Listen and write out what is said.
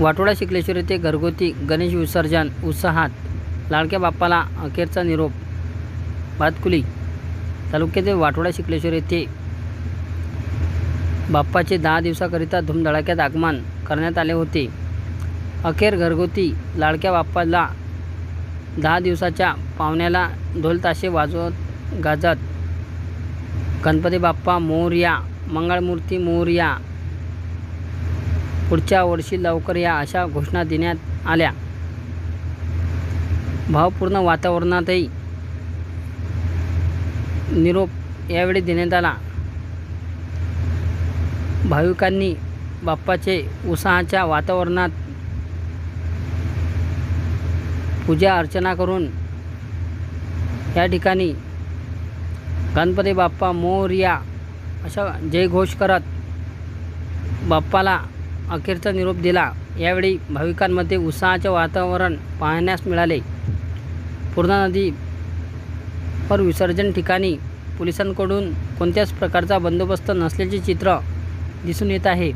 वाटोडा शिकलेश्वर येथे घरगुती गणेश विसर्जन उत्साहात लाडक्या बाप्पाला अखेरचा निरोप. भातकुली तालुक्यातील वाटोडा शिकलेश्वर येथे बाप्पाचे दहा दिवसाकरिता धुमधडाक्यात आगमन करण्यात आले होते. अखेर घरगुती लाडक्या बाप्पाला दहा दिवसाच्या पाहुण्याला ढोलताशे वाजवत गाजत गणपती बाप्पा मोरया मंगळमूर्ती मोरया पुढच्या वर्षी लवकर या अशा घोषणा देण्यात आल्या. भावपूर्ण वातावरणातही निरोप यावेळी देण्यात आला. भाविकांनी बाप्पाचे उत्साहाच्या वातावरणात पूजा अर्चना करून या ठिकाणी गणपती बाप्पा मोर्या अशा जयघोष करत बाप्पाला अखेरचा निरोप दिला. यावेळी भाविकांमध्ये उत्साहाचे वातावरण पाहण्यास मिळाले. पूर्णा नदी पर विसर्जन ठिकाणी पोलिसांकडून कोणत्याच प्रकारचा बंदोबस्त नसल्याचे चित्र दिसून येत आहे.